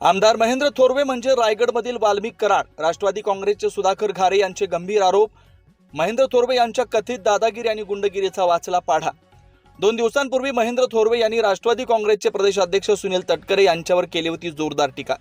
आमदार महेंद्र थोरवे म्हणजे रायगडमधील वाल्मिक कराड राष्ट्रवादी काँग्रेसचे सुधाकर घारे यांचे गंभीर आरोप महेंद्र थोरवे यांच्या कथित दादागिरी आणि गुंडगिरीचा वाचला पाढा. दोन दिवसांपूर्वी महेंद्र थोरवे यांनी राष्ट्रवादी काँग्रेसचे प्रदेशाध्यक्ष सुनील तटकरे यांच्यावर केली होती जोरदार टीका.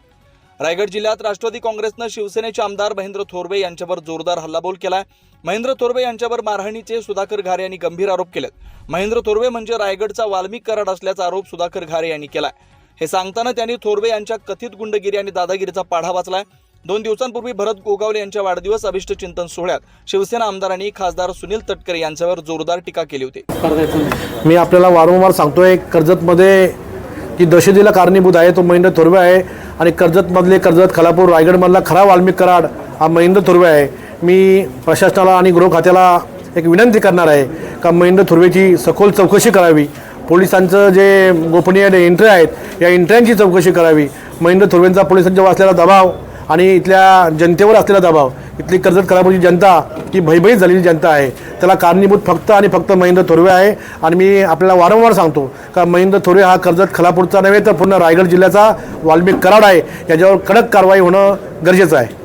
रायगड जिल्ह्यात राष्ट्रवादी काँग्रेसनं शिवसेनेचे आमदार महेंद्र थोरवे यांच्यावर जोरदार हल्लाबोल केलाय. महेंद्र थोरवे यांच्यावर मारहाणीचे सुधाकर घारे यांनी गंभीर आरोप केलेत. महेंद्र थोरवे म्हणजे रायगडचा वाल्मिक कराड असल्याचा आरोप सुधाकर घारे यांनी केलाय. हे सांगताना त्यांनी थोरवे यांच्या कथित गुंडगिरी आणि दादागिरीचा पाढा वाचलाय. दोन दिवसांपूर्वी भरत गोगावले यांच्या वाढदिवस अभिष्ट चिंतन सोहळ्यात शिवसेना आमदारांनी खासदार सुनील तटकरे यांच्यावर जोरदार टीका केली होती. मी आपल्याला वारंवार सांगतोय कर्जतमध्ये की दहशतीला कारणीभूत आहे तो महेंद्र थोरवे आहे. आणि कर्जतमधले कर्जत खलापूर रायगडमधला खरा वाल्मिक कराड हा महेंद्र थोरवे आहे. मी प्रशासनाला आणि गृह खात्याला एक विनंती करणार आहे का महेंद्र थोरवेची सखोल चौकशी करावी? पोलिसांचं जे गोपनीय एंट्री आहेत या एंट्र्यांची चौकशी करावी. महेंद्र थोरवेंचा पोलिसांच्यावर असलेला दबाव आणि इथल्या जनतेवर असलेला दबाव. इथली कर्जत खराबची जनता ही भयभीत झालेली जनता आहे. त्याला कारणीभूत फक्त आणि फक्त महेंद्र थोरवे आहे. आणि मी आपल्याला वारंवार सांगतो का महेंद्र थोरवे हा कर्जत खलापूरचा नव्हे तर पूर्ण रायगड जिल्ह्याचा वाल्मिक कराड आहे. याच्यावर कडक कारवाई होणं गरजेचं आहे.